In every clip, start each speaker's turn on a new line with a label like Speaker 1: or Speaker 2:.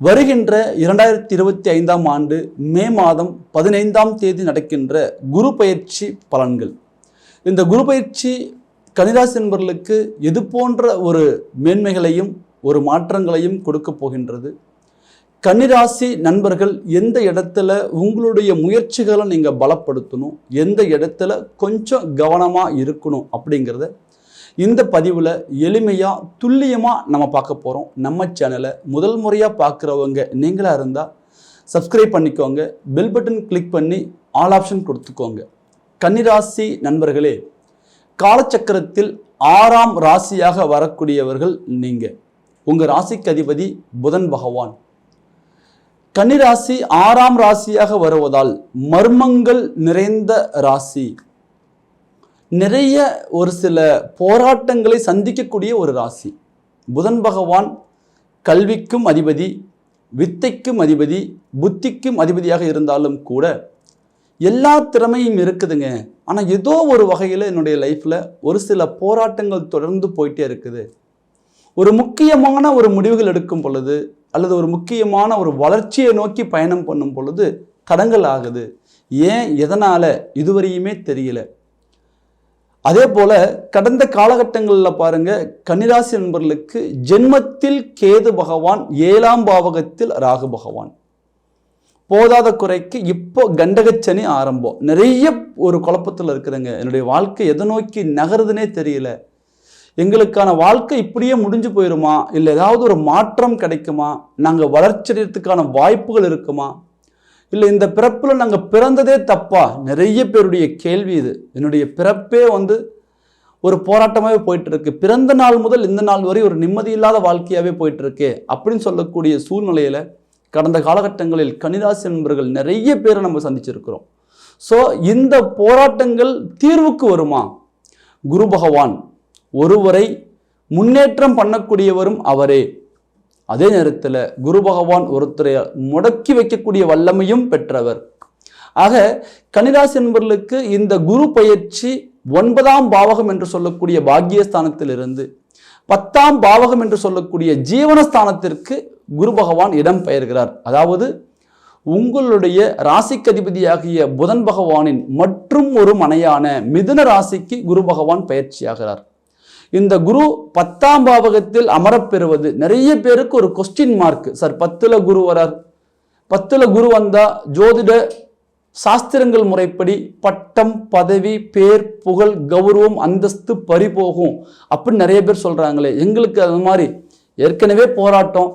Speaker 1: வருகின்ற இரண்டாயிரத்தி இருபத்தி ஐந்தாம் ஆண்டு மே மாதம் பதினைந்தாம் தேதி நடக்கின்ற குரு பயிற்சி பலன்கள். இந்த குரு பயிற்சி கனிராசி நண்பர்களுக்கு எது போன்ற ஒரு மேன்மைகளையும் ஒரு மாற்றங்களையும் கொடுக்க போகின்றது? கன்னிராசி நண்பர்கள் எந்த இடத்துல உங்களுடைய முயற்சிகளை நீங்கள் பலப்படுத்தணும்? எந்த இடத்துல கொஞ்சம் கவனமாக இருக்கணும்? அப்படிங்கிறத இந்த பதிவில் எளிமையாக துல்லியமாக நம்ம பார்க்க போகிறோம் நம்ம சேனலை முதல் முறையாக பார்க்குறவங்க நீங்களாக இருந்தால் சப்ஸ்கிரைப் பண்ணிக்கோங்க. பெல் பட்டன் கிளிக் பண்ணி ஆல் ஆப்ஷன் கொடுத்துக்கோங்க. கன்னிராசி நண்பர்களே காலச்சக்கரத்தில் ஆறாம் ராசியாக வரக்கூடியவர்கள் நீங்கள் உங்கள் ராசிக்கு அதிபதி புதன் பகவான். கன்னிராசி ஆறாம் ராசியாக வருவதால் மர்மங்கள் நிறைந்த ராசி. நிறைய ஒரு சில போராட்டங்களை சந்திக்கக்கூடிய ஒரு ராசி. புதன் பகவான் கல்விக்கும் அதிபதி வித்தைக்கும் அதிபதி புத்திக்கும் அதிபதியாக இருந்தாலும் கூட எல்லா திறமையும் இருக்குதுங்க. ஆனால் ஏதோ ஒரு வகையில் என்னுடைய லைஃப்பில் ஒரு சில போராட்டங்கள் தொடர்ந்து போயிட்டே இருக்குது. ஒரு முக்கியமான ஒரு முடிவுகள் எடுக்கும் பொழுது அல்லது ஒரு முக்கியமான ஒரு வளர்ச்சியை நோக்கி பயணம் பண்ணும் பொழுது தடங்கள் ஆகுது. ஏன்? எதனால்? இதுவரையுமே தெரியல. அதே போல கடந்த காலகட்டங்களில் பாருங்க கன்னிராசி நண்பர்களுக்கு ஜென்மத்தில் கேது பகவான் ஏழாம் பாவகத்தில் ராகு பகவான். போதாத குறைக்கு இப்போ கண்டகச்சனி ஆரம்பம். நிறைய ஒரு குழப்பத்தில் இருக்கிறேங்க. என்னுடைய வாழ்க்கை எதை நோக்கி நகருதுன்னே தெரியல. எங்களுக்கான வாழ்க்கை இப்படியே முடிஞ்சு போயிருமா? இல்லை ஏதாவது ஒரு மாற்றம் கிடைக்குமா? நாங்கள் வளர்ச்சியத்துக்கான வாய்ப்புகள் இருக்குமா? இல்லை இந்த பிறப்பில் நாங்கள் பிறந்ததே தப்பா? நிறைய பேருடைய கேள்வி இது. என்னுடைய பிறப்பே வந்து ஒரு போராட்டமாகவே போயிட்டுருக்கு. பிறந்த நாள் முதல் இந்த நாள் வரை ஒரு நிம்மதி இல்லாத வாழ்க்கையாகவே போயிட்டுருக்கு அப்படின்னு சொல்லக்கூடிய சூழ்நிலையில் கடந்த காலகட்டங்களில் கன்னிராசி நண்பர்கள் நிறைய பேரை நம்ம சந்திச்சிருக்கிறோம். ஸோ இந்த போராட்டங்கள் தீர்வுக்கு வருமா? குரு பகவான் ஒருவரை முன்னேற்றம் பண்ணக்கூடியவரும் அவரே. அதே நேரத்தில் குரு பகவான் ஒருத்தரை முடக்கி வைக்கக்கூடிய வல்லமையும் பெற்றவர். ஆக கனிராசி என்பவர்களுக்கு இந்த குரு பயிற்சி ஒன்பதாம் பாவகம் என்று சொல்லக்கூடிய பாக்கியஸ்தானத்திலிருந்து பத்தாம் பாவகம் என்று சொல்லக்கூடிய ஜீவனஸ்தானத்திற்கு குரு பகவான் இடம் பெயர்கிறார். அதாவது உங்களுடைய ராசிக்கதிபதியாகிய புதன் பகவானின் மற்றும் ஒரு மனையான மிதுன ராசிக்கு குரு பகவான் பயிற்சியாகிறார். இந்த குரு பத்தாம் பாவகத்தில் அமரப்பெறுவது. நிறைய பேருக்கு ஒரு கொஸ்டின் மார்க் சார் பத்தில் குரு வரார். பத்தில் குரு வந்தால் ஜோதிட சாஸ்திரங்கள் முறைப்படி பட்டம் பதவி பேர் புகழ் கௌரவம் அந்தஸ்து பறிபோகும் அப்படின்னு நிறைய பேர் சொல்கிறாங்களே எங்களுக்கு அது மாதிரி ஏற்கனவே போராட்டம்.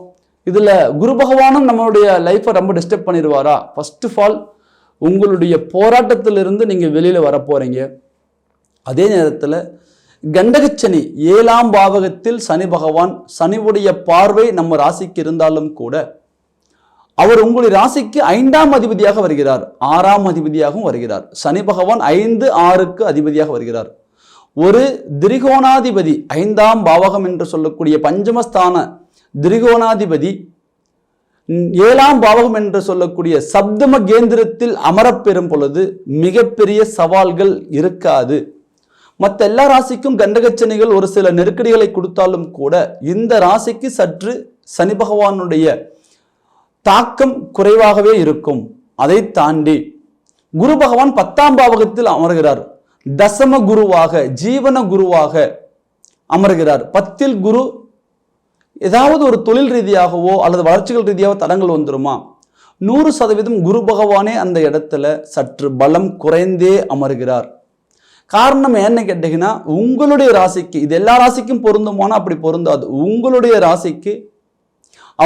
Speaker 1: இதில் குரு பகவானும் நம்மளுடைய லைஃப்பை ரொம்ப டிஸ்டர்ப் பண்ணிடுவாரா? ஃபர்ஸ்ட் ஆஃப் ஆல் உங்களுடைய போராட்டத்திலிருந்து நீங்கள் வெளியில் வர போகிறீங்க அதே நேரத்தில் கண்டகச்சனி ஏழாம் பாவகத்தில் சனி பகவான் சனிவுடைய பார்வை நம்ம ராசிக்கு இருந்தாலும் கூட அவர் உங்களுடைய ராசிக்கு ஐந்தாம் அதிபதியாக வருகிறார். ஆறாம் அதிபதியாகவும் வருகிறார். சனி பகவான் ஐந்து ஆறுக்கு அதிபதியாக வருகிறார். ஒரு திரிகோணாதிபதி ஐந்தாம் பாவகம் என்று சொல்லக்கூடிய பஞ்சமஸ்தான திரிகோணாதிபதி ஏழாம் பாவகம் என்று சொல்லக்கூடிய சப்தம கேந்திரத்தில் அமரப்பெறும் பொழுது மிகப்பெரிய சவால்கள் இருக்காது. மற்ற எல்லா ராசிக்கும் கண்டகச்சனைகள் ஒரு சில நெருக்கடிகளை கொடுத்தாலும் கூட இந்த ராசிக்கு சற்று சனி பகவானுடைய தாக்கம் குறைவாகவே இருக்கும். அதை தாண்டி குரு பகவான் பத்தாம் பாவகத்தில் அமர்கிறார். தசம குருவாக ஜீவன குருவாக அமர்கிறார். பத்தில் குரு ஏதாவது ஒரு தொழில் ரீதியாகவோ அல்லது வளர்ச்சிகள் ரீதியாகவோ தடங்கள் வந்துருமா? நூறு சதவீதம் குரு பகவானே அந்த இடத்துல சற்று பலம் குறைந்தே அமர்கிறார். காரணம் என்னன்னு கேட்டீங்கன்னா உங்களுடைய ராசிக்கு இது எல்லா ராசிக்கும் பொருந்துமானா அப்படி பொருந்தாது. உங்களுடைய ராசிக்கு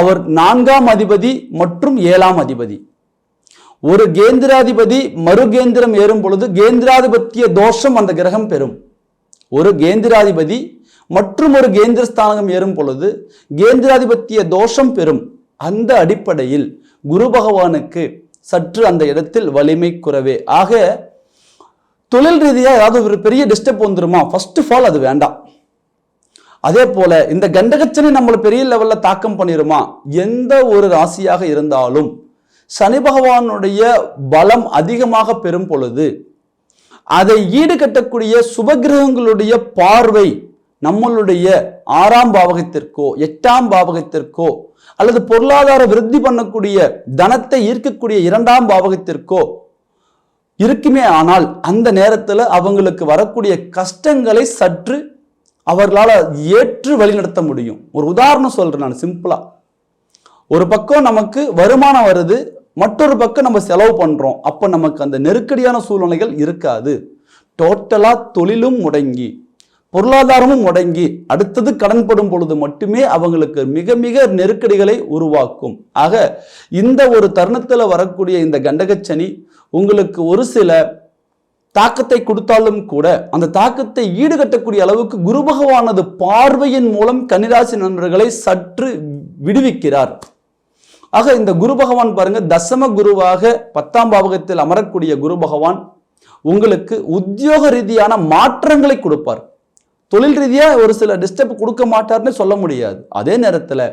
Speaker 1: அவர் நான்காம் அதிபதி மற்றும் ஏழாம் அதிபதி. ஒரு கேந்திராதிபதி மறுகேந்திரம் ஏறும் பொழுது கேந்திராதிபத்திய தோஷம் அந்த கிரகம் பெறும். ஒரு கேந்திராதிபதி மற்றும் ஒரு கேந்திரஸ்தானகம் ஏறும் பொழுது கேந்திராதிபத்திய தோஷம் பெறும். அந்த அடிப்படையில் குரு பகவானுக்கு சற்று அந்த இடத்தில் வலிமை குறைவே. ஆக தொழில் ரீதியாக ஏதாவது ஒரு பெரிய டிஸ்டர்ப் வந்துருமா? ஃபர்ஸ்ட் ஆஃப் ஆல் அது வேண்டாம். அதே போல இந்த கண்டகச்சனை நம்மளை பெரிய லெவலில் தாக்கம் பண்ணிடுமா எந்த ஒரு ராசியாக இருந்தாலும் சனி பகவானுடைய பலம் அதிகமாக பெறும் பொழுது அதை ஈடுகட்டக்கூடிய சுபகிரகங்களுடைய பார்வை நம்மளுடைய ஆறாம் பாவகத்திற்கோ எட்டாம் பாவகத்திற்கோ அல்லது பொருளாதார விருத்தி பண்ணக்கூடிய தனத்தை ஈர்க்கக்கூடிய இரண்டாம் பாவகத்திற்கோ இருக்குமே ஆனால் அந்த நேரத்தில் அவங்களுக்கு வரக்கூடிய கஷ்டங்களை சற்று அவர்களால் ஏற்று வழிநடத்த முடியும். ஒரு உதாரணம் சொல்கிறேன் நான் சிம்பிளாக ஒரு பக்கம் நமக்கு வருமானம் வருது மற்றொரு பக்கம் நம்ம செலவு பண்ணுறோம் அப்போ நமக்கு அந்த நெருக்கடியான சூழ்நிலைகள் இருக்காது. டோட்டலாக தொழிலும் முடங்கி. பொருளாதாரமும் முடங்கி அடுத்தது கடன்படும் பொழுது மட்டுமே அவங்களுக்கு மிக மிக நெருக்கடிகளை உருவாக்கும். ஆக இந்த ஒரு தருணத்தில் வரக்கூடிய இந்த கண்டகச்சனி உங்களுக்கு ஒரு சில தாக்கத்தை கொடுத்தாலும் கூட அந்த தாக்கத்தை ஈடுகட்டக்கூடிய அளவுக்கு குரு பகவானது பார்வையின் மூலம் கன்னிராசி நண்பர்களை சற்று விடுவிக்கிறார். ஆக இந்த குரு பகவான் பாருங்க தசம குருவாக பத்தாம் பாவகத்தில் அமரக்கூடிய குரு பகவான் உங்களுக்கு உத்தியோக ரீதியான மாற்றங்களை கொடுப்பார். தொழில் ரீதியாக ஒரு சில டிஸ்டர்ப் கொடுக்க மாட்டார்னு சொல்ல முடியாது. அதே நேரத்தில்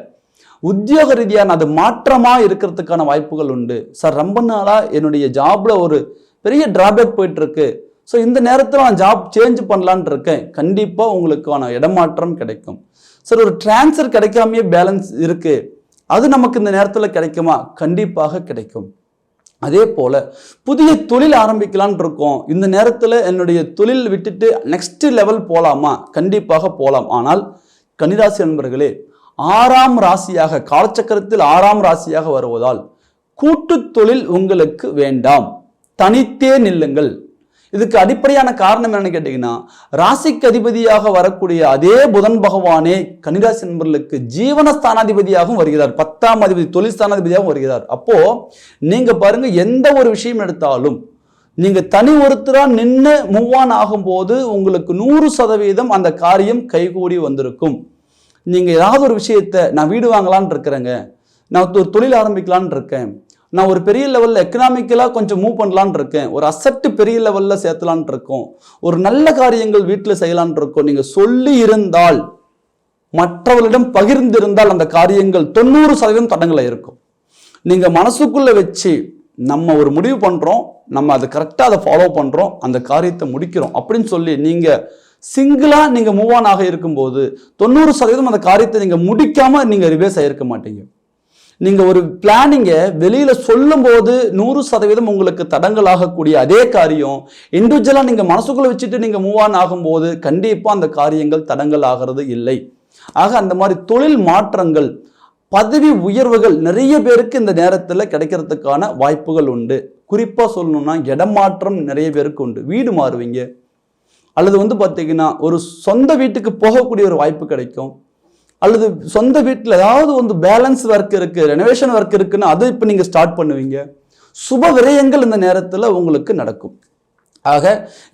Speaker 1: உத்தியோக ரீதியான அது மாற்றமாக இருக்கிறதுக்கான வாய்ப்புகள் உண்டு. சார் ரொம்ப நாளாக என்னுடைய ஜாப்பில் ஒரு பெரிய டிராபேக் போயிட்டுருக்கு. ஸோ இந்த நேரத்தில் நான் ஜாப் சேஞ்ச் பண்ணலான் இருக்கேன். கண்டிப்பாக உங்களுக்கான இடமாற்றம் கிடைக்கும். சார் ஒரு டிரான்ஸ்ஃபர் கிடைக்காமையே பேலன்ஸ் இருக்குது அது நமக்கு இந்த நேரத்தில் கிடைக்குமா? கண்டிப்பாக கிடைக்கும். அதே போல புதிய தொழில் ஆரம்பிக்கலான் இருக்கோம் இந்த நேரத்தில் என்னுடைய தொழில் விட்டுட்டு நெக்ஸ்ட் லெவல் போகலாமா கண்டிப்பாக போகலாம் ஆனால் கன்னிராசி நண்பர்களே ஆறாம் ராசியாக காலச்சக்கரத்தில் ஆறாம் ராசியாக வருவதால் கூட்டு தொழில் உங்களுக்கு வேண்டாம். தனித்தே நில்லுங்கள். இதுக்கு அடிப்படையான காரணம் என்னன்னு கேட்டீங்கன்னா ராசிக்கு அதிபதியாக வரக்கூடிய அதே புதன் பகவானே கன்னிராசி நண்பர்களுக்கு ஜீவன ஸ்தானாதிபதியாகவும் வருகிறார். பத்தாம் அதிபதி தொழில் ஸ்தானாதிபதியாகவும் வருகிறார். அப்போ நீங்க பாருங்க எந்த ஒரு விஷயம் எடுத்தாலும் நீங்க தனி ஒருத்தரா நின்று மூவான் ஆகும்போது உங்களுக்கு நூறு சதவீதம் அந்த காரியம் கைகூடி வந்திருக்கும். நீங்க ஏதாவது ஒரு விஷயத்த நான் வீடு வாங்கலான் இருக்கிறேங்க. நான் ஒரு தொழில் ஆரம்பிக்கலான்னு இருக்கேன். நான் ஒரு பெரிய லெவலில் எக்கனாமிக்கலாக கொஞ்சம் மூவ் பண்ணலான்னு இருக்கேன். ஒரு அசட்டு பெரிய லெவலில் சேர்த்தலான் இருக்கோம். ஒரு நல்ல காரியங்கள் வீட்டில் செய்யலான் இருக்கோம். நீங்கள் சொல்லி இருந்தால் மற்றவர்களிடம் பகிர்ந்திருந்தால் அந்த காரியங்கள் தொண்ணூறு சதவீதம் தடங்களை இருக்கும். நீங்கள் மனசுக்குள்ளே வச்சு நம்ம ஒரு முடிவு பண்ணுறோம் நம்ம அதை கரெக்டாக அதை ஃபாலோ பண்ணுறோம் அந்த காரியத்தை முடிக்கிறோம் அப்படின்னு சொல்லி நீங்கள் சிங்கிளாக நீங்கள் மூவ் ஆன் ஆக இருக்கும்போது தொண்ணூறு சதவீதம் அந்த காரியத்தை நீங்கள் முடிக்காமல் நீங்கள் ரிவேஸ் ஆகிருக்க மாட்டீங்க. நீங்கள் ஒரு பிளானிங்கை வெளியில் சொல்லும்போது நூறு சதவீதம் உங்களுக்கு தடங்கலாகக்கூடிய அதே காரியம். இண்டிவிஜுவலாக நீங்கள் மனசுக்குள்ளே வச்சுட்டு நீங்கள் மூவ் ஆன் ஆகும்போது கண்டிப்பாக அந்த காரியங்கள் தடங்கள் ஆகிறது இல்லை. ஆக அந்த மாதிரி தொழில் மாற்றங்கள் பதவி உயர்வுகள் நிறைய பேருக்கு இந்த நேரத்தில் கிடைக்கிறதுக்கான வாய்ப்புகள் உண்டு. குறிப்பாக சொல்லணும்னா இடமாற்றம் நிறைய பேருக்கு உண்டு. வீடு மாறுவீங்க. அல்லது வந்து பார்த்தீங்கன்னா ஒரு சொந்த வீட்டுக்கு போகக்கூடிய ஒரு வாய்ப்பு கிடைக்கும். அல்லது சொந்த வீட்டில் ஏதாவது வந்து பேலன்ஸ் ஒர்க் இருக்குது ரெனோவேஷன் ஒர்க் இருக்குன்னு அது இப்போ நீங்கள் ஸ்டார்ட் பண்ணுவீங்க. சுப விரயங்கள் இந்த நேரத்தில் உங்களுக்கு நடக்கும். ஆக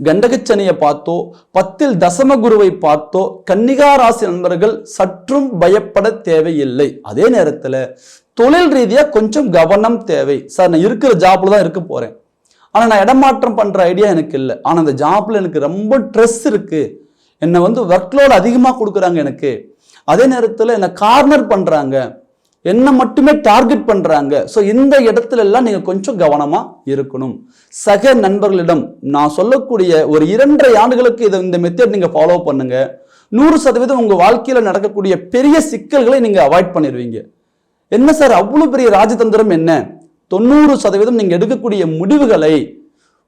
Speaker 1: கண்டகச்சனையை பார்த்தோ பத்தில் தசம குருவை பார்த்தோ கன்னிகா ராசி நண்பர்கள் சற்றும் பயப்பட தேவையில்லை. அதே நேரத்தில் தொழில் ரீதியாக கொஞ்சம் கவனம் தேவை. சார் நான் இருக்கிற ஜாப்ல தான் இருக்க போகிறேன் ஆனால் நான் இடமாற்றம் பண்ணுற ஐடியா எனக்கு இல்லை. ஆனால் அந்த ஜாப்ல எனக்கு ரொம்ப ஸ்ட்ரெஸ் இருக்குது என்னை வந்து ஒர்க்லோடு அதிகமாக கொடுக்குறாங்க எனக்கு. அதே நேரத்தில் என்னை கார்னர் பண்ணுறாங்க என்ன மட்டுமே டார்கெட் பண்ணுறாங்க ஸோ இந்த இடத்துல எல்லாம் நீங்கள் கொஞ்சம் கவனமாக இருக்கணும். சக நண்பர்களிடம் நான் சொல்லக்கூடிய ஒரு இரண்டரை ஆண்டுகளுக்கு இதை இந்த மெத்தட் நீங்கள் ஃபாலோ பண்ணுங்க. நூறு சதவீதம் உங்கள் வாழ்க்கையில் நடக்கக்கூடிய பெரிய சிக்கல்களை நீங்கள் அவாய்ட் பண்ணிடுவீங்க. என்ன சார் அவ்வளோ பெரிய ராஜதந்திரம் என்ன? தொண்ணூறு சதவீதம் நீங்கள் எடுக்கக்கூடிய முடிவுகளை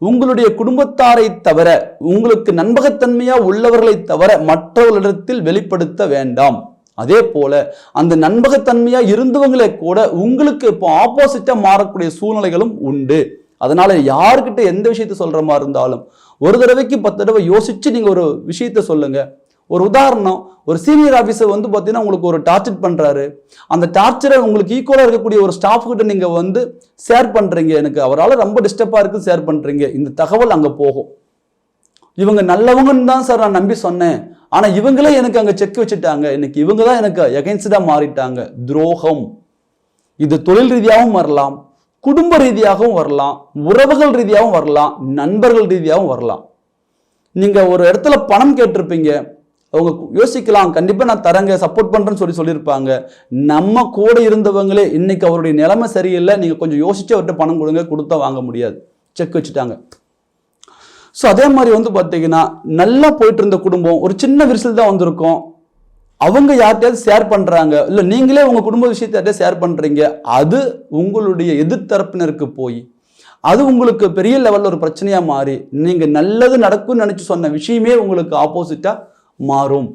Speaker 1: உங்களுடைய குடும்பத்தாரை தவிர உங்களுக்கு நண்பகத்தன்மையாக உள்ளவர்களை தவிர மற்றவர்களிடத்தில் வெளிப்படுத்த வேண்டாம். அதே போல அந்த நண்பகத்தன்மையா இருந்தவங்களே கூட உங்களுக்கு இப்போ ஆப்போசிட்டா மாறக்கூடிய சூழ்நிலைகளும் உண்டு. அதனால யாருக்கிட்ட எந்த விஷயத்த சொல்ற மாதிரி இருந்தாலும் ஒரு தடவைக்கு பத்து தடவை யோசிச்சு நீங்க ஒரு விஷயத்த சொல்லுங்க. ஒரு உதாரணம் ஒரு சீனியர் ஆஃபீஸர் வந்து பார்த்தீங்கன்னா உங்களுக்கு ஒரு டார்ச்சர் பண்ணுறாரு அந்த டார்ச்சரை உங்களுக்கு ஈக்குவலாக இருக்கக்கூடிய ஒரு ஸ்டாஃப் கிட்ட நீங்கள் வந்து ஷேர் பண்ணுறீங்க எனக்கு அவரால் ரொம்ப டிஸ்டர்பாக இருக்குது ஷேர் பண்ணுறீங்க இந்த தகவல் அங்கே போகும். இவங்க நல்லவங்கன்னு தான் சார் நான் நம்பி சொன்னேன். ஆனால் இவங்களே எனக்கு அங்கே செக் வச்சுட்டாங்க. இன்னைக்கு இவங்க தான் எனக்கு எகென்ஸ்டாக மாறிட்டாங்க. துரோகம். இது தொழில் ரீதியாகவும் வரலாம் குடும்ப ரீதியாகவும் வரலாம் உறவுகள் ரீதியாகவும் வரலாம் நண்பர்கள் ரீதியாகவும் வரலாம். நீங்கள் ஒரு இடத்துல பணம் கேட்டிருப்பீங்க. அவங்க யோசிக்கலாம் கண்டிப்பாக நான் தரங்க சப்போர்ட் பண்ணுறேன்னு சொல்லி சொல்லியிருப்பாங்க. நம்ம கூட இருந்தவங்களே இன்னைக்கு அவருடைய நிலைமை சரியில்லை. நீங்கள் கொஞ்சம் யோசிச்சு அவர்கிட்ட பணம் கொடுங்க கொடுத்தா வாங்க முடியாது. செக் வச்சுட்டாங்க. ஸோ அதே மாதிரி வந்து பார்த்தீங்கன்னா நல்லா போயிட்டு இருந்த குடும்பம் ஒரு சின்ன விரிசல் தான் வந்திருக்கும். அவங்க யார்கிட்டயாவது ஷேர் பண்ணுறாங்க இல்லை நீங்களே உங்கள் குடும்ப விஷயத்தை யார்கிட்டயாவது ஷேர் பண்ணுறீங்க அது உங்களுடைய எதிர்த்தரப்பினருக்கு போய் அது உங்களுக்கு பெரிய லெவலில் ஒரு பிரச்சனையாக மாறி நீங்கள் நல்லது நடக்கும்னு நினச்சி சொன்ன விஷயமே உங்களுக்கு ஆப்போசிட்டாக மாறும்.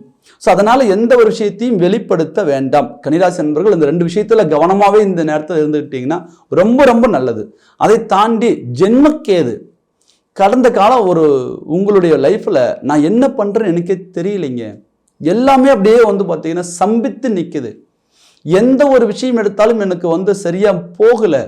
Speaker 1: ஸோ அதனால் எந்த ஒரு விஷயத்தையும் வெளிப்படுத்த வேண்டாம். கனிராசி நண்பர்கள் இந்த ரெண்டு விஷயத்தில் கவனமாகவே இந்த நேரத்தில் இருந்துக்கிட்டிங்கன்னா ரொம்ப ரொம்ப நல்லது. அதை தாண்டி ஜென்மக்கேது கடந்த காலம் ஒரு உங்களுடைய லைஃப்பில் நான் என்ன பண்ணுறேன்னு எனக்கே தெரியலைங்க. எல்லாமே அப்படியே வந்து பார்த்தீங்கன்னா சம்பித்து நிற்குது எந்த ஒரு விஷயம் எடுத்தாலும் எனக்கு வந்து சரியாக போகலை.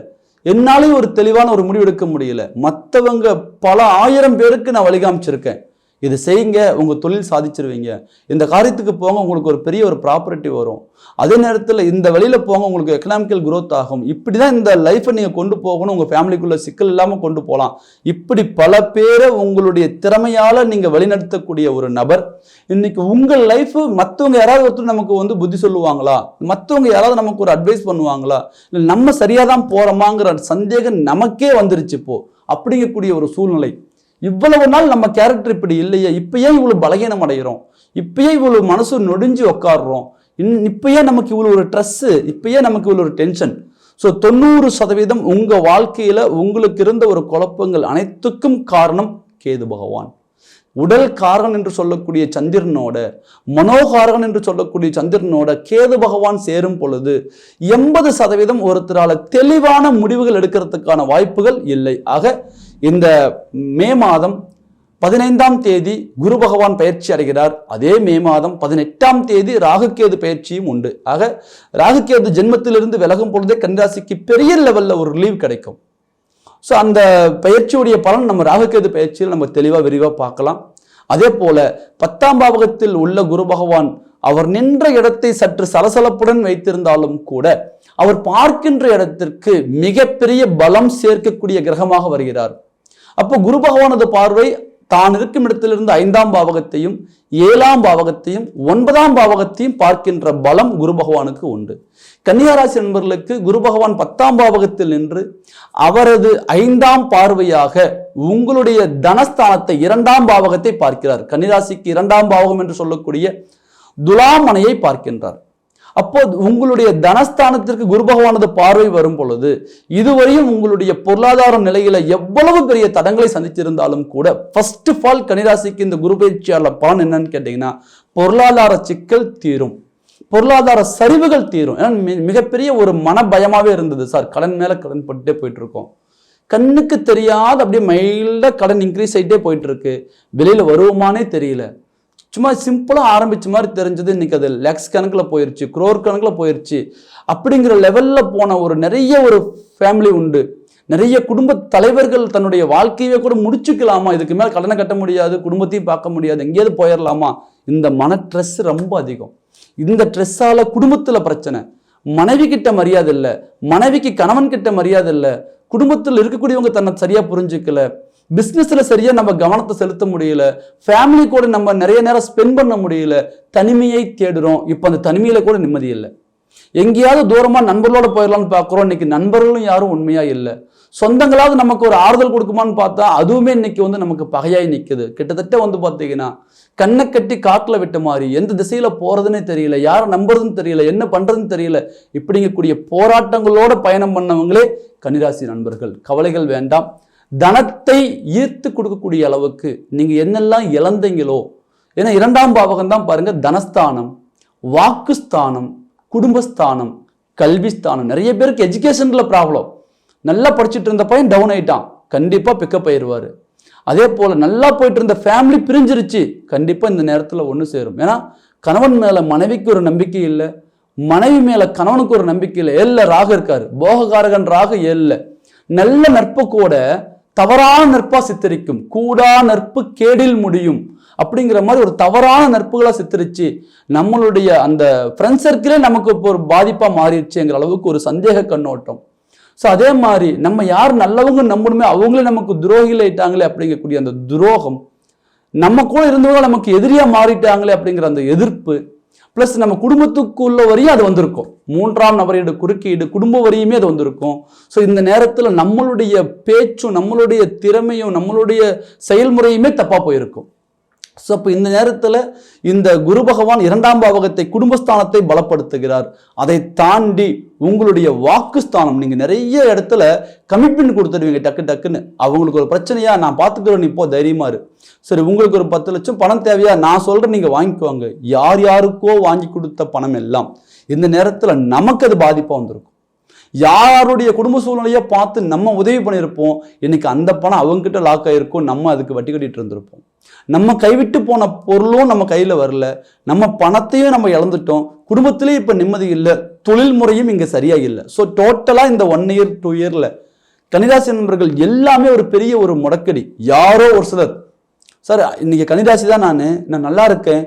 Speaker 1: என்னாலையும் ஒரு தெளிவான ஒரு முடிவு எடுக்க முடியல. மற்றவங்க பல ஆயிரம் பேருக்கு நான் வழிகாமிச்சிருக்கேன் இது செய்யுங்க உங்கள் தொழில் சாதிச்சிருவீங்க. இந்த காரியத்துக்கு போங்க உங்களுக்கு ஒரு பெரிய ஒரு ப்ராப்பர்ட்டி வரும். அதே நேரத்தில் இந்த வழியில் போங்க உங்களுக்கு எக்கனாமிக்கல் குரோத் ஆகும். இப்படி தான் இந்த லைஃப்பை நீங்கள் கொண்டு போகணும் உங்கள் ஃபேமிலிக்குள்ள சிக்கல் இல்லாமல் கொண்டு போகலாம் இப்படி பல பேரை உங்களுடைய திறமையால் நீங்கள் வழிநடத்தக்கூடிய ஒரு நபர் இன்னைக்கு உங்கள் லைஃப் மற்றவங்க யாராவது ஒருத்தர் நமக்கு வந்து புத்தி சொல்லுவாங்களா? மற்றவங்க யாராவது நமக்கு ஒரு அட்வைஸ் பண்ணுவாங்களா? இல்லை நம்ம சரியாக தான் போகிறோமாங்கிற சந்தேகம் நமக்கே வந்துருச்சு இப்போ. அப்படிங்கக்கூடிய ஒரு சூழ்நிலை. இவ்வளவு நாள் நம்ம கேரக்டர் இப்படி இல்லையே இப்பயே இவ்வளவு பலகீனம் அடைகிறோம் இப்பயே இவ்வளவு மனசு நொடிஞ்சு உட்காடுறோம் இன் இப்பயே நமக்கு இவ்வளவு ஒரு ட்ரெஸ்ஸு இப்பயே நமக்கு இவ்வளவு ஒரு டென்ஷன் ஸோ தொண்ணூறு சதவீதம் உங்க வாழ்க்கையில உங்களுக்கு இருந்த ஒரு குழப்பங்கள் அனைத்துக்கும் காரணம் கேது பகவான். உடல் காரகன் என்று சொல்லக்கூடிய சந்திரனோட மனோகாரகன் என்று சொல்லக்கூடிய சந்திரனோட கேது பகவான் சேரும் பொழுது எண்பது சதவீதம் ஒருத்தரால் தெளிவான முடிவுகள் எடுக்கிறதுக்கான வாய்ப்புகள் இல்லை. ஆக இந்த மே மாதம் பதினைந்தாம் தேதி குரு பகவான் பயிற்சி அடைகிறார். அதே மே மாதம் பதினெட்டாம் தேதி ராகுகேது பயிற்சியும் உண்டு. ஆக ராகுகேது ஜென்மத்திலிருந்து விலகும் பொழுதே கன்னிராசிக்கு பெரிய லெவலில் ஒரு லீவ் கிடைக்கும். ஸோ அந்த பயிற்சியுடைய பலன் நம்ம ராகுகேது பயிற்சியில் நம்ம தெளிவாக விரிவாக பார்க்கலாம். அதே போல பத்தாம் பாவகத்தில் உள்ள குரு பகவான் அவர் நின்ற இடத்தை சற்று சலசலப்புடன் வைத்திருந்தாலும் கூட அவர் பார்க்கின்ற இடத்திற்கு மிகப்பெரிய பலம் சேர்க்கக்கூடிய கிரகமாக வருகிறார். அப்போ குரு பகவானது பார்வை தான் இருக்கும் இடத்திலிருந்து ஐந்தாம் பாவகத்தையும் ஏழாம் பாவகத்தையும் ஒன்பதாம் பாவகத்தையும் பார்க்கின்ற பலம் குரு பகவானுக்கு உண்டு. கன்னியாராசி நண்பர்களுக்கு குரு பகவான் பத்தாம் பாவகத்தில் நின்று அவரது ஐந்தாம் பார்வையாக உங்களுடைய தனஸ்தானத்தை இரண்டாம் பாவகத்தை பார்க்கிறார். கன்னிராசிக்கு இரண்டாம் பாவகம் என்று சொல்லக்கூடிய துலாமனையை பார்க்கின்றார். அப்போது உங்களுடைய தனஸ்தானத்திற்கு குரு பகவானது பார்வை வரும் பொழுது இதுவரையும் உங்களுடைய பொருளாதார நிலையில எவ்வளவு பெரிய தடங்களை சந்தித்திருந்தாலும் கூட ஃபர்ஸ்ட் ஆஃப் ஆல் கனிராசிக்கு இந்த குரு பயிற்சியாளர் பலன் என்னன்னு கேட்டீங்கன்னா பொருளாதார சிக்கல் தீரும். பொருளாதார சரிவுகள் தீரும். ஏன்னா மிகப்பெரிய ஒரு மனபயமாவே இருந்தது சார். கடன் மேல கடன் பட்டுட்டே போயிட்டு இருக்கோம் கண்ணுக்கு தெரியாத அப்படியே மைல்டாக கடன் இன்க்ரீஸ் ஆகிட்டே போயிட்டு இருக்கு வெளியில வருவோமானே தெரியல. சும்மா சிம்பிளாக ஆரம்பிச்ச மாதிரி தெரிஞ்சது இன்றைக்கி அது லேக்ஸ் கணக்கில் போயிருச்சு குரோர் கணக்கில் போயிருச்சு. அப்படிங்கிற லெவலில் போன ஒரு நிறைய ஒரு ஃபேமிலி உண்டு. நிறைய குடும்ப தலைவர்கள் தன்னுடைய வாழ்க்கையை கூட முடிச்சுக்கலாமா? இதுக்கு மேலே கடனை கட்ட முடியாது குடும்பத்தையும் பார்க்க முடியாது எங்கேயாவது போயிடலாமா இந்த மன ஸ்ட்ரெஸ் ரொம்ப அதிகம். இந்த ட்ரெஸ்ஸால் குடும்பத்தில் பிரச்சனை. மனைவி கிட்ட மரியாதை இல்லை. மனைவிக்கு கணவன் கிட்ட மரியாதை இல்லை. குடும்பத்தில் இருக்கக்கூடியவங்க தன்னை சரியாக புரிஞ்சுக்கல. பிஸ்னஸில் சரியாக நம்ம கவனத்தை செலுத்த முடியல ஃபேமிலி கூட நம்ம நிறைய நேரம் ஸ்பெண்ட் பண்ண முடியல தனிமையை தேடுறோம். இப்போ அந்த தனிமையில் கூட நிம்மதி இல்லை. எங்கேயாவது தூரமாக நண்பர்களோட போயிடலாம்னு பார்க்குறோம். இன்னைக்கு நண்பர்களும் யாரும் உண்மையாக இல்லை. சொந்தங்களாவது நமக்கு ஒரு ஆறுதல் கொடுக்குமான்னு பார்த்தா அதுவுமே இன்னைக்கு வந்து நமக்கு பகையாய் நிற்குது கிட்டத்தட்ட வந்து பார்த்தீங்கன்னா கண்ணை கட்டி காட்டில் விட்ட மாதிரி எந்த திசையில் போகிறதுனே தெரியல யாரை நம்புறதுன்னு தெரியல என்ன பண்ணுறதுன்னு தெரியல இப்படிங்கக்கூடிய போராட்டங்களோட பயணம் பண்ணவங்களே கன்னிராசி நண்பர்கள். கவலைகள் வேண்டாம். தனத்தை ஈர்த்து கொடுக்கக்கூடிய அளவுக்கு நீங்கள் என்னெல்லாம் இழந்தீங்களோ ஏன்னா இரண்டாம் பாவகம் தான் பாருங்க தனஸ்தானம் வாக்குஸ்தானம் குடும்பஸ்தானம் கல்விஸ்தானம். நிறைய பேருக்கு எஜுகேஷனில் ப்ராப்ளம் நல்லா படிச்சுட்டு இருந்த பையன் டவுன் ஆயிட்டான். கண்டிப்பாக பிக்கப் ஆயிடுவார் அதே போல் நல்லா போயிட்டு இருந்த ஃபேமிலி பிரிஞ்சிருச்சு. கண்டிப்பாக இந்த நேரத்தில் ஒன்று சேரும். ஏன்னா கணவன் மேலே மனைவிக்கு ஒரு நம்பிக்கை இல்லை மனைவி மேலே கணவனுக்கு ஒரு நம்பிக்கை இல்லை. ஏல்ல ராகு இருக்காரு. போககாரகன் ராகு ஏல்ல நல்ல நட்பு கூட தவறான நட்பா சித்தரிக்கும். கூடா நற்பு கேடில் முடியும். அப்படிங்கிற மாதிரி ஒரு தவறான நட்புகளை சித்தரிச்சு நம்மளுடைய அந்த ஃப்ரெண்ட் சர்க்கிளே நமக்கு இப்போ ஒரு பாதிப்பாக மாறிடுச்சுங்கிற அளவுக்கு ஒரு சந்தேக கண்ணோட்டம். ஸோ அதே மாதிரி நம்ம யார் நல்லவங்க நம்பணுமே அவங்களே நமக்கு துரோகிகள் ஆயிட்டாங்களே அப்படிங்கக்கூடிய அந்த துரோகம் நம்ம கூட இருந்தவங்க நமக்கு எதிரியாக மாறிட்டாங்களே அப்படிங்கிற அந்த எதிர்ப்பு ப்ளஸ் நம்ம குடும்பத்துக்குள்ள வரையும் அது வந்திருக்கும். மூன்றாம் நபரோட குறுக்கீடு குடும்ப வரையுமே அது வந்திருக்கும். ஸோ இந்த நேரத்தில் நம்மளுடைய பேச்சும் நம்மளுடைய திறமையும் நம்மளுடைய செயல்முறையுமே தப்பாக போயிருக்கும். ஸோ அப்போ இந்த நேரத்தில் இந்த குரு பகவான் இரண்டாம் பாவகத்தை குடும்பஸ்தானத்தை பலப்படுத்துகிறார். அதை தாண்டி உங்களுடைய வாக்குஸ்தானம் நீங்கள் நிறைய இடத்துல கமிட்மெண்ட் கொடுத்துடுவீங்க டக்கு டக்குன்னு. அவங்களுக்கு ஒரு பிரச்சனையா நான் பார்த்துக்கிறேன் இப்போ தைரியமாக இரு. சரி உங்களுக்கு ஒரு பத்து லட்சம் பணம் தேவையா? நான் சொல்கிறேன் நீங்கள் வாங்கிக்குவாங்க யார் யாருக்கோ வாங்கி கொடுத்த பணம் எல்லாம் இந்த நேரத்தில் நமக்கு அது பாதிப்பாக வந்திருக்கும். யாருடைய குடும்ப சூழ்நிலையை பார்த்து நம்ம உதவி பண்ணியிருப்போம். இன்னைக்கு அந்த பணம் அவங்ககிட்ட லாக் ஆகிருக்கும் நம்ம அதுக்கு வட்டி கட்டிட்டு இருந்திருப்போம். நம்ம கைவிட்டு போன பொருளும் நம்ம கையில் வரல. நம்ம பணத்தையும் நம்ம இழந்துட்டோம். குடும்பத்திலே இப்போ நிம்மதி இல்லை. தொழில் முறையும் இங்கே சரியாக இல்லை. ஸோ டோட்டலாக இந்த ஒன் இயர் டூ இயரில் கன்னிராசி நண்பர்கள் எல்லாமே ஒரு பெரிய ஒரு முடக்கடி. யாரோ ஒரு சிலர். சார் இன்னைக்கு கன்னிராசி தான் நான். நான் நல்லா இருக்கேன்.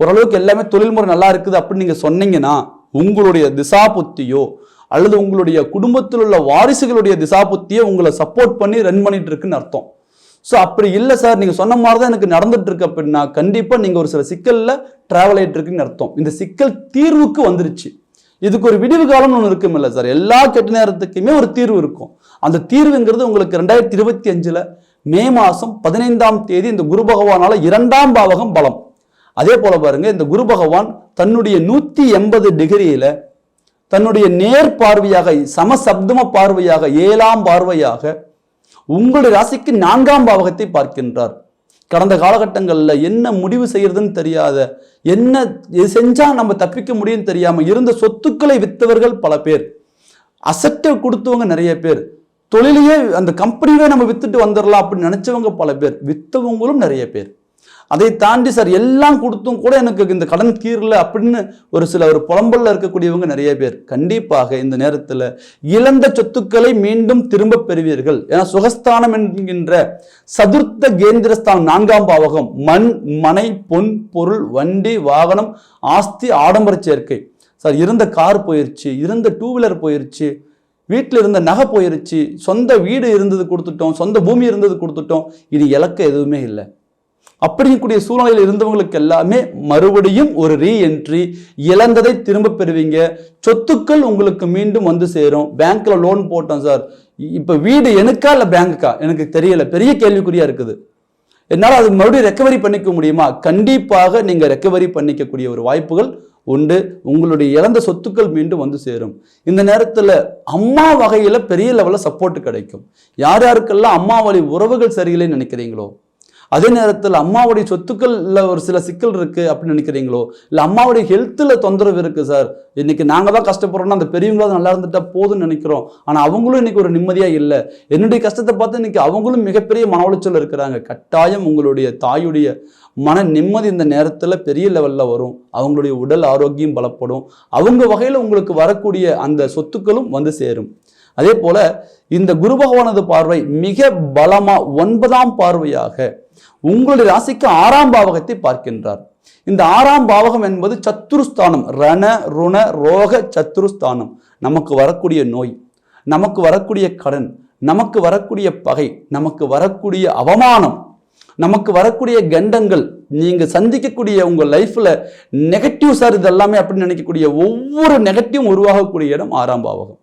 Speaker 1: ஓரளவுக்கு எல்லாமே தொழில்முறை நல்லா இருக்குது அப்படின்னு நீங்கள் சொன்னீங்கன்னா உங்களுடைய திசா புத்தியோ அல்லது உங்களுடைய குடும்பத்தில் உள்ள வாரிசுகளுடைய திசாபுத்தியோ உங்களை சப்போர்ட் பண்ணி ரன் பண்ணிட்டு இருக்குன்னு அர்த்தம். ஸோ அப்படி இல்லை சார் நீங்கள் சொன்ன மாதிரி தான் எனக்கு நடந்துட்டு இருக்கு அப்படின்னா கண்டிப்பாக நீங்கள் ஒரு சில சிக்கலில் ட்ராவல் ஆகிட்டு இருக்குன்னு அர்த்தம். இந்த சிக்கல் தீர்வுக்கு வந்துருச்சு. இதுக்கு ஒரு விடிவு காலம்னு ஒன்று இருக்கும் இல்லை சார் எல்லா கெட்ட நேரத்துக்குமே ஒரு தீர்வு இருக்கும். அந்த தீர்வுங்கிறது உங்களுக்கு ரெண்டாயிரத்தி இருபத்தி அஞ்சில் மே மாதம் பதினைந்தாம் தேதி இந்த குரு பகவானால் இரண்டாம் பாவகம் பலம். அதே போல் பாருங்கள் இந்த குரு பகவான் தன்னுடைய நூற்றி எண்பது டிகிரியில் தன்னுடைய நேர் பார்வையாக சமசப்தம பார்வையாக ஏழாம் பார்வையாக உங்களுடைய ராசிக்கு நான்காம் பாவகத்தை பார்க்கின்றார். கடந்த காலகட்டங்களில் என்ன முடிவு செய்கிறதுன்னு தெரியாத என்ன செஞ்சால் நம்ம தப்பிக்க முடியும்னு தெரியாமல் இருந்த சொத்துக்களை வித்தவர்கள் பல பேர். அசட்டை கொடுத்தவங்க நிறைய பேர். தொழிலையே அந்த கம்பெனியே நம்ம வித்துட்டு வந்துடலாம் அப்படின்னு நினச்சவங்க பல பேர். வித்தவங்களும் நிறைய பேர். அதை தாண்டி சார் எல்லாம் கொடுத்தும் கூட எனக்கு இந்த கடன் தீரல அப்படின்னு ஒரு சில ஒரு புலம்பலில் இருக்கக்கூடியவங்க நிறைய பேர். கண்டிப்பாக இந்த நேரத்தில் இழந்த சொத்துக்களை மீண்டும் திரும்ப பெறுவீர்கள். ஏன்னா சுகஸ்தானம் என்கின்ற சதுர்த்த கேந்திரஸ்தானம் நான்காம் பாவகம் மண் மனை பொன் பொருள் வண்டி வாகனம் ஆஸ்தி ஆடம்பர சேர்க்கை. சார் இருந்த கார் போயிருச்சு இருந்த டூ வீலர் போயிருச்சு வீட்டில் இருந்த நகை போயிருச்சு சொந்த வீடு இருந்தது கொடுத்துட்டோம் சொந்த பூமி இருந்தது கொடுத்துட்டோம் இது இலக்க எதுவுமே இல்லை. அப்படிங்கக்கூடிய சூழ்நிலையில் இருந்தவங்களுக்கு எல்லாமே மறுபடியும் ஒரு ரீஎன்ட்ரி இழந்ததை திரும்ப பெறுவீங்க. சொத்துக்கள் உங்களுக்கு மீண்டும் வந்து சேரும். பேங்க்ல லோன் போட்டோம் சார் இப்போ வீடு எனக்கா இல்லை பேங்க்கா எனக்கு தெரியல. பெரிய கேள்விக்குறியா இருக்குது. என்னால் அது மறுபடியும் ரெக்கவரி பண்ணிக்க முடியுமா? கண்டிப்பாக நீங்கள் ரெக்கவரி பண்ணிக்கக்கூடிய ஒரு வாய்ப்புகள் உண்டு. உங்களுடைய இழந்த சொத்துக்கள் மீண்டும் வந்து சேரும். இந்த நேரத்தில் அம்மா வகையில் பெரிய லெவலில் சப்போர்ட் கிடைக்கும். யார் யாருக்கெல்லாம் அம்மா வழி உறவுகள் சரியில்லைன்னு நினைக்கிறீங்களோ அதே நேரத்தில் அம்மாவுடைய சொத்துக்கள்ல ஒரு சில சிக்கல் இருக்குது அப்படின்னு நினைக்கிறீங்களோ? இல்லை அம்மாவுடைய ஹெல்த்தில் தொந்தரவு இருக்குது சார் இன்னைக்கு நாங்கள் தான் கஷ்டப்படுறோம்னா அந்த பெரியவங்களாவது நல்லா இருந்துட்டா போதும்னு நினைக்கிறோம். ஆனால் அவங்களும் இன்னைக்கு ஒரு நிம்மதியாக இல்லை. என்னுடைய கஷ்டத்தை பார்த்து இன்னைக்கு அவங்களும் மிகப்பெரிய மன உளைச்சல் இருக்கிறாங்க. கட்டாயம் உங்களுடைய தாயுடைய மன நிம்மதி இந்த நேரத்தில் பெரிய லெவலில் வரும். அவங்களுடைய உடல் ஆரோக்கியம் பலப்படும். அவங்க வகையில் உங்களுக்கு வரக்கூடிய அந்த சொத்துக்களும் வந்து சேரும். அதே போல இந்த குரு பகவானது பார்வை மிக பலமா ஒன்பதாம் பார்வையாக உங்களுடைய ராசிக்கு ஆறாம் பாவகத்தை பார்க்கின்றார். இந்த ஆறாம் பாவகம் என்பது சத்துருஸ்தானம் ரண ருண ரோக சத்துருஸ்தானம் நமக்கு வரக்கூடிய நோய் நமக்கு வரக்கூடிய கடன் நமக்கு வரக்கூடிய பகை நமக்கு வரக்கூடிய அவமானம் நமக்கு வரக்கூடிய கண்டங்கள் நீங்க சந்திக்கக்கூடிய உங்க லைஃப்ல நெகட்டிவ் சார் இதெல்லாமே அப்படின்னு நினைக்கக்கூடிய ஒவ்வொரு நெகட்டிவும் உருவாகக்கூடிய இடம் ஆறாம் பாவகம்.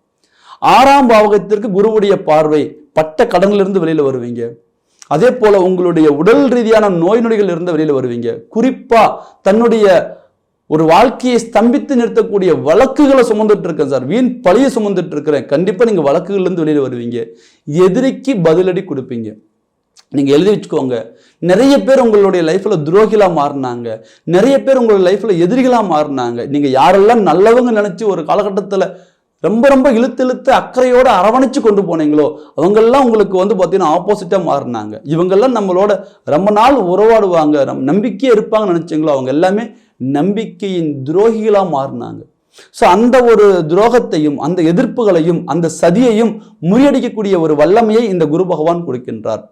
Speaker 1: ஆறாம் பாவகத்திற்கு குருவுடைய பார்வை பட்ட கடன்லேருந்து வெளியில வருவீங்க. அதே போல உங்களுடைய உடல் ரீதியான நோய் நொடிகள் இருந்து வெளியில் வருவீங்க. குறிப்பா தன்னுடைய ஒரு வாழ்க்கையை ஸ்தம்பித்து நிறுத்தக்கூடிய வழக்குகளை சுமந்துட்டு இருக்கேன் சார். வீண் பழியை சுமந்துட்டு இருக்கிறேன். கண்டிப்பா நீங்க வழக்குகள்ல இருந்து வருவீங்க. எதிரிக்கு பதிலடி கொடுப்பீங்க. நீங்க எழுதி வச்சுக்கோங்க. நிறைய பேர் உங்களுடைய லைஃப்ல துரோகிகளா மாறினாங்க. நிறைய பேர் உங்களுடைய லைஃப்ல எதிரிகளா மாறினாங்க. நீங்க யாரெல்லாம் நல்லவங்க நினைச்சு ஒரு காலகட்டத்துல ரொம்ப ரொம்ப இழுத்து இழுத்து அக்கறையோடு அரவணைச்சு கொண்டு போனீங்களோ அவங்கெல்லாம் உங்களுக்கு வந்து பார்த்தீங்கன்னா ஆப்போசிட்டாக மாறினாங்க. இவங்கெல்லாம் நம்மளோட ரொம்ப நாள் உறவாடுவாங்க நம் நம்பிக்கையே இருப்பாங்கன்னு நினச்சிங்களோ அவங்க எல்லாமே நம்பிக்கையின் துரோகிகளாக மாறினாங்க. ஸோ அந்த ஒரு துரோகத்தையும் அந்த எதிர்ப்புகளையும் அந்த சதியையும் முறியடிக்கக்கூடிய ஒரு வல்லமையை இந்த குரு பகவான் கொடுக்கின்றார்.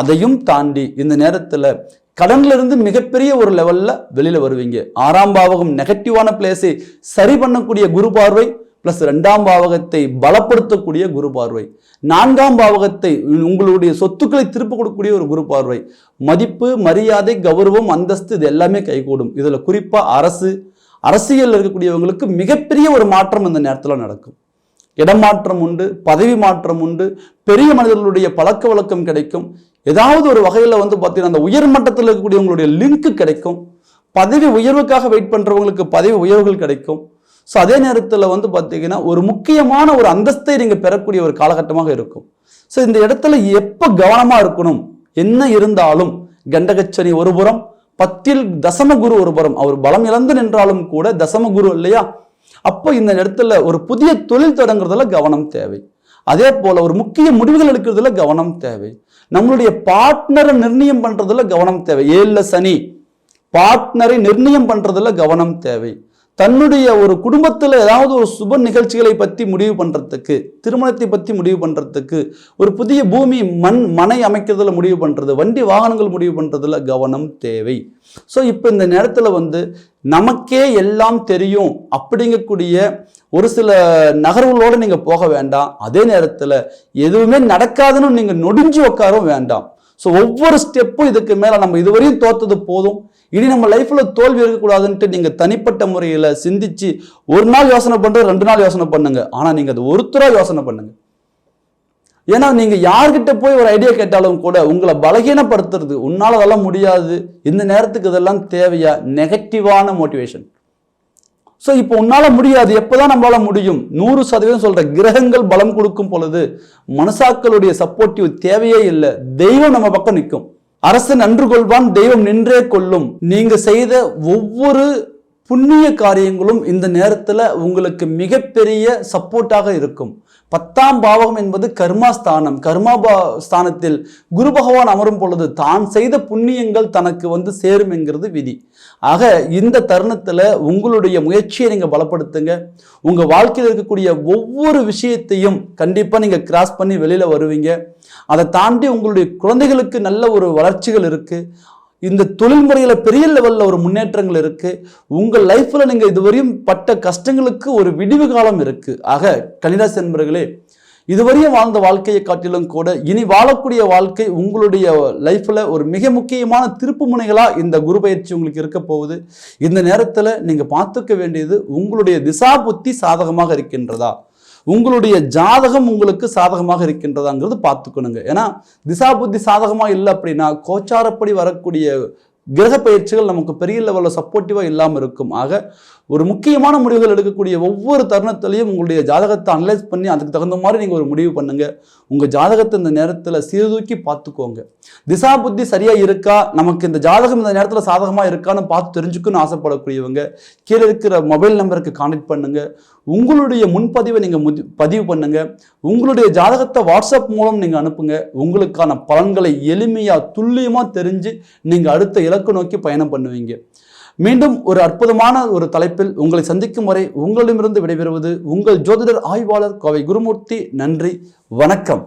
Speaker 1: அதையும் தாண்டி இந்த நேரத்தில் கடன்ல இருந்து மிகப்பெரிய ஒரு லெவலில் வெளியில் வருவீங்க. ஆறாம் பாவகம் நெகட்டிவான பிளேஸை சரி பண்ணக்கூடிய குரு பார்வை பிளஸ் ரெண்டாம் பாவகத்தை பலப்படுத்தக்கூடிய குரு பார்வை. நான்காம் பாவகத்தை உங்களுடைய சொத்துக்களை திருப்பி கொடுக்கக்கூடிய ஒரு குரு பார்வை. மதிப்பு மரியாதை கௌரவம் அந்தஸ்து இது எல்லாமே கைகூடும். இதில் குறிப்பாக அரசு அரசியலில் இருக்கக்கூடியவங்களுக்கு மிகப்பெரிய ஒரு மாற்றம் இந்த நேரத்தில் நடக்கும். இடமாற்றம் உண்டு பதவி மாற்றம் உண்டு பெரிய மனிதர்களுடைய பழக்க வழக்கம் கிடைக்கும். ஏதாவது ஒரு வகையில் வந்து பார்த்தீங்கன்னா அந்த உயர் மட்டத்தில் இருக்கக்கூடியவங்களுடைய லிங்க் கிடைக்கும். பதவி உயர்வுக்காக வெயிட் பண்ணுறவங்களுக்கு பதவி உயர்வுகள் கிடைக்கும். ஸோ அதே நேரத்தில் வந்து பார்த்தீங்கன்னா ஒரு முக்கியமான ஒரு அந்தஸ்தை நீங்கள் பெறக்கூடிய ஒரு காலகட்டமாக இருக்கும். ஸோ இந்த இடத்துல எப்போ கவனமாக இருக்கணும்? என்ன இருந்தாலும் கண்டகச்சனி ஒரு புறம் பத்தில் தசமகுரு ஒரு புறம் அவர் பலம் இழந்து நின்றாலும் கூட தசமகுரு இல்லையா? அப்போ இந்த இடத்துல ஒரு புதிய தொழில் தொடங்குறதுல கவனம் தேவை. அதே போல் ஒரு முக்கிய முடிவுகள் எடுக்கிறதுல கவனம் தேவை. நம்மளுடைய பார்ட்னரை நிர்ணயம் பண்ணுறதுல கவனம் தேவை. ஏழில் சனி பார்ட்னரை நிர்ணயம் பண்ணுறதுல கவனம் தேவை. தன்னுடைய ஒரு குடும்பத்தில் ஏதாவது ஒரு சுப நிகழ்ச்சிகளை பற்றி முடிவு பண்ணுறதுக்கு திருமணத்தை பற்றி முடிவு பண்ணுறதுக்கு ஒரு புதிய பூமி மண் மனை அமைக்கிறதுல முடிவு பண்ணுறது வண்டி வாகனங்கள் முடிவு பண்ணுறதுல கவனம் தேவை. ஸோ இப்போ இந்த நேரத்தில் வந்து நமக்கே எல்லாம் தெரியும் அப்படிங்கக்கூடிய ஒரு சில நகர்வுகளோடு நீங்கள் போக வேண்டாம். அதே நேரத்தில் எதுவுமே நடக்காதுன்னு நீங்கள் நொடிஞ்சு உட்காரவும் வேண்டாம். ஸோ ஒவ்வொரு ஸ்டெப்பும் இதுக்கு மேலே நம்ம இதுவரையும் தோத்தது போதும். இனி நம்ம லைஃப்பில் தோல்வி இருக்கக்கூடாதுன்ட்டு நீங்கள் தனிப்பட்ட முறையில் சிந்திச்சு ஒரு நாள் யோசனை பண்ணுறது ரெண்டு நாள் யோசனை பண்ணுங்க. ஆனால் நீங்கள் அது ஒருத்தராக யோசனை பண்ணுங்க. ஏன்னா நீங்கள் யார்கிட்ட போய் ஒரு ஐடியா கேட்டாலும் கூட உங்களை பலகீனப்படுத்துறது உன்னால் அதெல்லாம் முடியாது. இந்த நேரத்துக்கு இதெல்லாம் தேவையா? நெகட்டிவான மோட்டிவேஷன் ஸோ இப்போ உன்னால் முடியாது. எப்போ தான் நம்மளால் முடியும்? நூறு சதவீதம் சொல்கிற கிரகங்கள் பலம் கொடுக்கும் பொழுது மனசாக்களுடைய சப்போர்ட்டிவ் தேவையே இல்லை. தெய்வம் நம்ம பக்கம் நிற்கும். அரசு நன்று கொள்வான் தெய்வம் நின்றே கொள்ளும். நீங்க செய்த ஒவ்வொரு புண்ணிய காரியங்களும் இந்த நேரத்தில் உங்களுக்கு மிகப்பெரிய சப்போர்ட்டாக இருக்கும். பத்தாம் பாவகம் என்பது கர்மாஸ்தானம். கர்மா பா ஸ்தானத்தில் குரு பகவான் அமரும் பொழுது தான் செய்த புண்ணியங்கள் தனக்கு வந்து சேரும் என்கிறது விதி. ஆக இந்த தருணத்தில் உங்களுடைய முயற்சியை நீங்கள் பலப்படுத்துங்க. உங்கள் வாழ்க்கையில் இருக்கக்கூடிய ஒவ்வொரு விஷயத்தையும் கண்டிப்பாக நீங்கள் கிராஸ் பண்ணி வெளியில் வருவீங்க. அதை தாண்டி உங்களுடைய குழந்தைகளுக்கு நல்ல ஒரு வளர்ச்சிகள் இருக்குது இந்த தொழில்முறையில் பெரிய லெவலில் ஒரு முன்னேற்றங்கள் இருக்குது உங்கள் லைஃப்பில் நீங்கள் இதுவரையும் பட்ட கஷ்டங்களுக்கு ஒரு விடிவு காலம் இருக்குது ஆக கனிராசி என்பர்களே இதுவரையும் வாழ்ந்த வாழ்க்கையை காட்டிலும் கூட இனி வாழக்கூடிய வாழ்க்கை உங்களுடைய லைஃப்பில் ஒரு மிக முக்கியமான திருப்பு முனைகளாக இந்த குரு பயிற்சி உங்களுக்கு இருக்க போகுது. இந்த நேரத்தில் நீங்கள் பார்த்துக்க வேண்டியது உங்களுடைய திசா புத்தி சாதகமாக இருக்கின்றதா? உங்களுடைய ஜாதகம் உங்களுக்கு சாதகமாக இருக்கின்றதாங்கிறது பார்த்துக்கணுங்க. ஏன்னா திசா புத்தி சாதகமாக இல்லை அப்படின்னா கோச்சாரப்படி வரக்கூடிய கிரக பயிற்சிகள் நமக்கு பெரிய லெவலில் சப்போர்ட்டிவாக இல்லாமல் இருக்கும். ஆக ஒரு முக்கியமான முடிவுகள் எடுக்கக்கூடிய ஒவ்வொரு தருணத்திலையும் உங்களுடைய ஜாதகத்தை அனலைஸ் பண்ணி அதுக்கு தகுந்த மாதிரி நீங்கள் ஒரு முடிவு பண்ணுங்க. உங்கள் ஜாதகத்தை இந்த நேரத்தில் சீர்தூக்கி பார்த்துக்கோங்க. திசா புத்தி சரியாக இருக்கா? நமக்கு இந்த ஜாதகம் இந்த நேரத்தில் சாதகமாக இருக்கான்னு பார்த்து தெரிஞ்சுக்கணும்னு ஆசைப்படக்கூடியவங்க கீழே இருக்கிற மொபைல் நம்பருக்கு கான்டெக்ட் பண்ணுங்கள் உங்களுடைய முன்பதிவை நீங்கள் முதி பதிவு பண்ணுங்கள் உங்களுடைய ஜாதகத்தை வாட்ஸ்அப் மூலம் நீங்கள் அனுப்புங்க. உங்களுக்கான பலன்களை எளிமையாக துல்லியமாக தெரிஞ்சு நீங்கள் அடுத்த இலக்கு நோக்கி பயணம் பண்ணுவீங்க. மீண்டும் ஒரு அற்புதமான ஒரு தலைப்பில் உங்களை சந்திக்கும் வரை உங்களிடமிருந்து விடைபெறுவது உங்கள் ஜோதிடர் ஆய்வாளர் கோவை குருமூர்த்தி. நன்றி வணக்கம்.